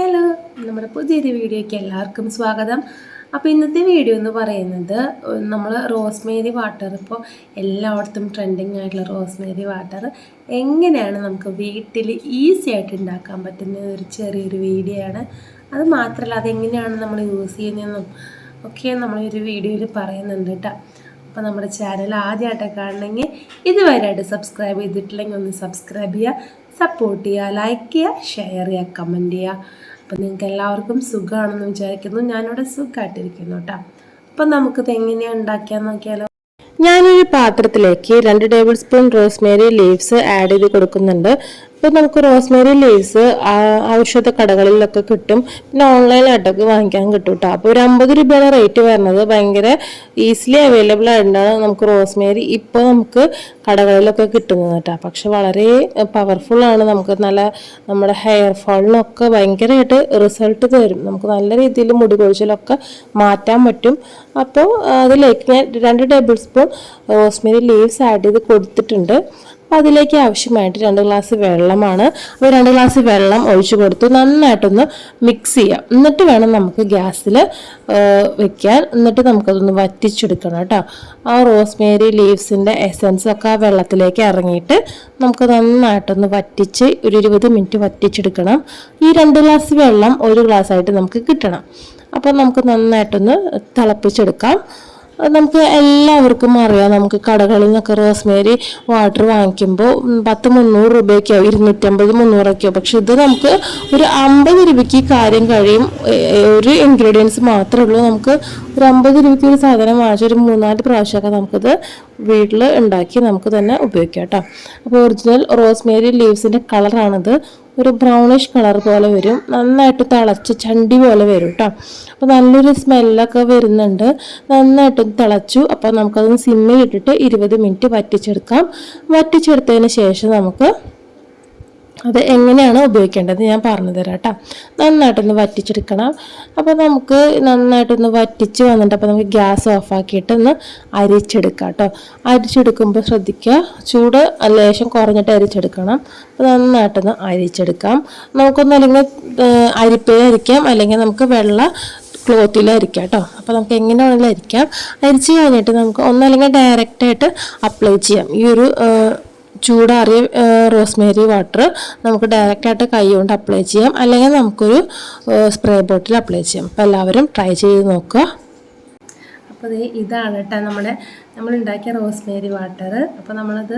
Hello നമ്മുടെ പുതിയൊരു വീഡിയോയ്ക്ക് എല്ലാവർക്കും സ്വാഗതം. അപ്പോൾ ഇന്നത്തെ വീഡിയോ എന്ന് പറയുന്നത് നമ്മൾ റോസ്മേരി വാട്ടർ. ഇപ്പോൾ എല്ലായിടത്തും ട്രെൻഡിങ് ആയിട്ടുള്ള റോസ്മേരി വാട്ടർ. എങ്ങനെയാണ് നമുക്ക് വീട്ടിൽ ഈസി ആയിട്ട് ഉണ്ടാക്കാൻ പറ്റുന്ന ഒരു ചെറിയൊരു വീഡിയോ ആണ്. അത് മാത്രമല്ല അതെങ്ങനെയാണ് നമ്മൾ യൂസ് ചെയ്യുന്നതെന്നും ഒക്കെ നമ്മൾ ഒരു വീഡിയോയിൽ പറയുന്നുണ്ട് കേട്ടോ അപ്പോൾ നമ്മുടെ ചാനൽ ആദ്യമായിട്ടൊക്കെ കാണണമെങ്കിൽ ഇതുവരെയായിട്ട് സബ്സ്ക്രൈബ് ചെയ്തിട്ടില്ലെങ്കിൽ ഒന്ന് സബ്സ്ക്രൈബ് ചെയ്യുക സപ്പോർട്ട് ചെയ്യുക ലൈക്ക് ചെയ്യുക ഷെയർ ചെയ്യുക കമന്റ് ചെയ്യുക. അപ്പം നിങ്ങൾക്ക് എല്ലാവർക്കും സുഖമാണെന്ന് വിചാരിക്കുന്നു. ഞാനിവിടെ സുഖമായിട്ടിരിക്കുന്നു കേട്ടോ. അപ്പം നമുക്കിത് എങ്ങനെയാണ് ഉണ്ടാക്കിയാൽ നോക്കിയാലോ. ഞാനൊരു പാത്രത്തിലേക്ക് രണ്ട് tablespoon rosemary leaves add ചെയ്ത് കൊടുക്കുന്നുണ്ട്. അപ്പോൾ നമുക്ക് റോസ്മേരി ലീവ്സ് ഔഷധ കടകളിലൊക്കെ കിട്ടും. പിന്നെ ഓൺലൈനായിട്ടൊക്കെ വാങ്ങിക്കാൻ കിട്ടും കേട്ടോ അപ്പോൾ ഒരു അമ്പത് രൂപയാണ് റേറ്റ് വരുന്നത്. ഭയങ്കര ഈസിലി അവൈലബിൾ ആയിട്ടാണ് നമുക്ക് റോസ്മേരി ഇപ്പോൾ നമുക്ക് കടകളിലൊക്കെ കിട്ടുന്നത് കേട്ടോ പക്ഷെ വളരെ പവർഫുൾ ആണ്. നമുക്ക് നല്ല നമ്മുടെ ഹെയർ ഫോളിനൊക്കെ ഭയങ്കരമായിട്ട് റിസൾട്ട് തരും. നമുക്ക് നല്ല രീതിയിൽ മുടി കൊഴിച്ചിലൊക്കെ മാറ്റാൻ പറ്റും. അപ്പോൾ അതിലേക്ക് ഞാൻ രണ്ട് tablespoon rosemary leaves add ചെയ്ത് കൊടുത്തിട്ടുണ്ട്. അപ്പോൾ അതിലേക്ക് ആവശ്യമായിട്ട് രണ്ട് ഗ്ലാസ് വെള്ളമാണ്. അപ്പോൾ രണ്ട് ഗ്ലാസ് വെള്ളം ഒഴിച്ചു കൊടുത്ത് നന്നായിട്ടൊന്ന് മിക്സ് ചെയ്യാം. എന്നിട്ട് വേണം നമുക്ക് ഗ്യാസിൽ വെക്കാൻ. എന്നിട്ട് നമുക്കതൊന്ന് വറ്റിച്ചെടുക്കണം കേട്ടോ. ആ റോസ്മേരി ലീവ്സിന്റെ എസൻസ് ഒക്കെ ആ വെള്ളത്തിലേക്ക് ഇറങ്ങിയിട്ട് നമുക്ക് നന്നായിട്ടൊന്ന് വറ്റിച്ച് ഒരു ഇരുപത് മിനിറ്റ് വറ്റിച്ചെടുക്കണം. ഈ രണ്ട് ഗ്ലാസ് വെള്ളം ഒരു ഗ്ലാസ് ആയിട്ട് നമുക്ക് കിട്ടണം. അപ്പോൾ നമുക്ക് നന്നായിട്ടൊന്ന് തിളപ്പിച്ചെടുക്കാം. നമുക്ക് എല്ലാവർക്കും അറിയാം. നമുക്ക് കടകളിൽ നിന്നൊക്കെ റോസ്മേരി വാട്ടർ വാങ്ങിക്കുമ്പോൾ പത്ത് മുന്നൂറ് രൂപയ്ക്കോ ഇരുന്നൂറ്റമ്പത് മുന്നൂറൊക്കെയോ. പക്ഷെ ഇത് നമുക്ക് ഒരു അമ്പത് രൂപയ്ക്ക് കാര്യം കഴിയും. ഒരു ഇൻഗ്രീഡിയൻസ് മാത്രമേ ഉള്ളൂ. നമുക്ക് ഒരു അമ്പത് രൂപയ്ക്ക് ഒരു സാധനം വാങ്ങിച്ച ഒരു മൂന്നാൽ പ്രാവശ്യമൊക്കെ നമുക്കിത് വീട്ടിൽ ഉണ്ടാക്കി നമുക്ക് തന്നെ ഉപയോഗിക്കാം കേട്ടോ. അപ്പോൾ ഒറിജിനൽ റോസ്മേരി ലീവ്സിന്റെ കളറാണിത് ഒരു ബ്രൗണിഷ് കളർ പോലെ വരും. നന്നായിട്ട് തിളച്ച് ചണ്ടി പോലെ വരും കേട്ടോ അപ്പോൾ നല്ലൊരു സ്മെല്ലൊക്കെ വരുന്നുണ്ട്. നന്നായിട്ട് തിളച്ചു. അപ്പോൾ നമുക്കതൊന്ന് സിമ്മിൽ ഇട്ടിട്ട് ഇരുപത് മിനിറ്റ് വറ്റിച്ചെടുക്കാം. വറ്റിച്ചെടുത്തതിന് ശേഷം നമുക്ക് അത് എങ്ങനെയാണ് ഉപയോഗിക്കേണ്ടത് ഞാൻ പറഞ്ഞു തരാം കേട്ടോ. നന്നായിട്ടൊന്ന് വറ്റിച്ചെടുക്കണം. അപ്പോൾ നമുക്ക് നന്നായിട്ടൊന്ന് വറ്റിച്ച് വന്നിട്ട് അപ്പോൾ നമുക്ക് ഗ്യാസ് ഓഫാക്കിയിട്ട് ഒന്ന് അരിച്ചെടുക്കാം കേട്ടോ. അരിച്ചെടുക്കുമ്പോൾ ശ്രദ്ധിക്കുക ചൂട് ലേശം കുറഞ്ഞിട്ട് അരിച്ചെടുക്കണം. അപ്പോൾ നന്നായിട്ടൊന്ന് അരിച്ചെടുക്കാം. നമുക്കൊന്ന് അല്ലെങ്കിൽ അരിപ്പേ അരിക്കാം അല്ലെങ്കിൽ നമുക്ക് വെള്ള ക്ലോത്തിൽ അരിക്കാം കേട്ടോ. അപ്പോൾ നമുക്ക് എങ്ങനെ വേണമെങ്കിലും അരിക്കാം. അരിച്ച് കഴിഞ്ഞിട്ട് നമുക്ക് ഒന്നല്ലെങ്കിൽ ഡയറക്റ്റായിട്ട് അപ്ലൈ ചെയ്യാം. ഈ ഒരു ചൂടാറിയ റോസ്മേരി വാട്ടർ നമുക്ക് ഡയറക്റ്റായിട്ട് കൈ കൊണ്ട് അപ്ലൈ ചെയ്യാം. അല്ലെങ്കിൽ നമുക്കൊരു സ്പ്രേ ബോട്ടിൽ അപ്ലൈ ചെയ്യാം. അപ്പോൾ എല്ലാവരും ട്രൈ ചെയ്ത് നോക്കുക. അപ്പോൾ ഇതാണ് കേട്ടോ നമ്മുടെ നമ്മൾ ഉണ്ടാക്കിയ റോസ്മേരി വാട്ടർ. അപ്പോൾ നമ്മളത്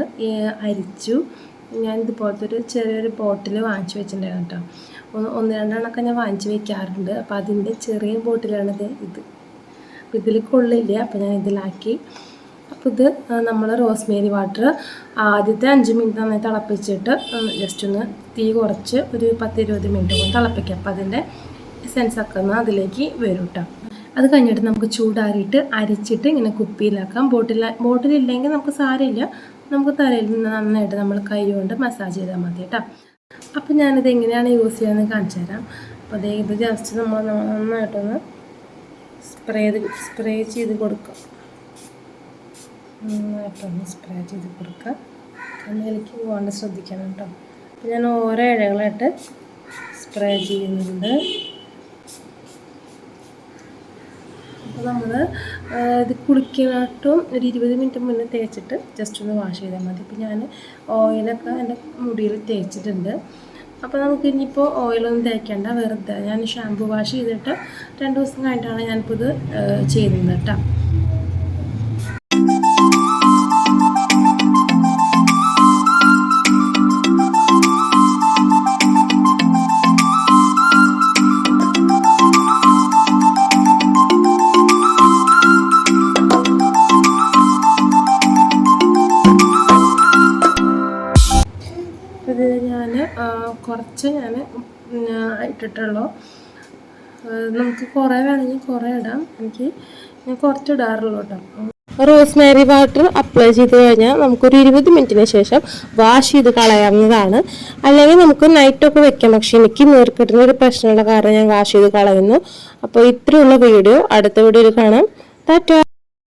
അരിച്ചു. ഞാൻ ഇതുപോലത്തെ ഒരു ചെറിയൊരു ബോട്ടിൽ വാങ്ങിച്ചു വെച്ചിട്ടുണ്ടായിരുന്നു കേട്ടോ ഒന്ന് ഒന്ന് രണ്ടെണ്ണമൊക്കെ ഞാൻ വാങ്ങിച്ചു വെക്കാറുണ്ട്. അപ്പോൾ അതിന്റെ ചെറിയ ബോട്ടിലാണിത് ഇത്. അപ്പോൾ ഇതിൽ കൊള്ളില്ല. അപ്പോൾ ഞാൻ ഇതിലാക്കി. അപ്പോൾ ഇത് നമ്മൾ റോസ്മേരി വാട്ടർ ആദ്യത്തെ അഞ്ച് മിനിറ്റ് നന്നായി തിളപ്പിച്ചിട്ട് ജസ്റ്റ് ഒന്ന് തീ കുറച്ച് ഒരു പത്ത് ഇരുപത് മിനിറ്റ് കൊണ്ട് തിളപ്പിക്കാം. അപ്പോൾ അതിന്റെ എസെൻസ് ഒക്കെ ഒന്ന് അതിലേക്ക് വരും കേട്ടോ അത് കഴിഞ്ഞിട്ട് നമുക്ക് ചൂടാറിയിട്ട് അരിച്ചിട്ട് ഇങ്ങനെ കുപ്പിയിലാക്കാം. ബോട്ടിൽ ബോട്ടിലില്ലെങ്കിൽ നമുക്ക് സാരമില്ല. നമുക്ക് തലയിൽ നിന്ന് നന്നായിട്ട് നമ്മൾ കൈ കൊണ്ട് മസാജ് ചെയ്താൽ മതി കേട്ടോ അപ്പോൾ ഞാനിത് എങ്ങനെയാണ് യൂസ് ചെയ്യാമെന്ന് കാണിച്ചു തരാം. അപ്പോൾ അതേ ഇത് ജസ്റ്റ് നമ്മൾ നന്നായിട്ടൊന്ന് സ്പ്രേ സ്പ്രേ ചെയ്ത് കൊടുക്കാം. നന്നായിട്ടൊന്ന് സ്പ്രേ ചെയ്ത് കൊടുക്കുക കണ്ണിലേക്ക് പോകാണ്ട് ശ്രദ്ധിക്കണം കേട്ടോ ഞാൻ ഓരോ ഇഴകളായിട്ട് സ്പ്രേ ചെയ്യുന്നുണ്ട്. അപ്പോൾ നമ്മൾ ഇത് കുളിക്കാനായിട്ടും ഒരു ഇരുപത് മിനിറ്റ് മുന്നേ തേച്ചിട്ട് ജസ്റ്റ് ഒന്ന് വാഷ് ചെയ്താൽ മതി. ഇപ്പം ഞാൻ ഓയിലൊക്കെ എന്റെ മുടിയിൽ തേച്ചിട്ടുണ്ട്. അപ്പോൾ നമുക്ക് ഇനിയിപ്പോൾ ഓയിലൊന്നും തേക്കേണ്ട വെറുതെ. ഞാൻ ഷാമ്പു വാഷ് ചെയ്തിട്ട് രണ്ട് ദിവസം കഴിഞ്ഞിട്ടാണ് ഞാനിപ്പോൾ ഇത് ചെയ്യുന്നത് കേട്ടോ കുറച്ച് ഞാൻ ഇട്ടിട്ടുള്ളൂ. നമുക്ക് കുറേ വേണമെങ്കിൽ കുറേ ഇടാം. എനിക്ക് ഞാൻ കുറച്ച് ഇടാറുള്ളൂ കേട്ടോ. റോസ്മേരി വാട്ടർ അപ്ലൈ ചെയ്ത് കഴിഞ്ഞാൽ നമുക്കൊരു ഇരുപത് മിനിറ്റിന് ശേഷം വാഷ് ചെയ്ത് കളയാവുന്നതാണ്. അല്ലെങ്കിൽ നമുക്ക് നൈറ്റൊക്കെ വെക്കാം. പക്ഷേ എനിക്ക് നേർക്കിട്ടുന്ന ഒരു പ്രശ്നമുള്ള കാരണം ഞാൻ വാഷ് ചെയ്ത് കളയുന്നു. അപ്പോൾ ഇത്രയുള്ള വീഡിയോ. അടുത്ത വീഡിയോയിൽ കാണാം. ടാറ്റ.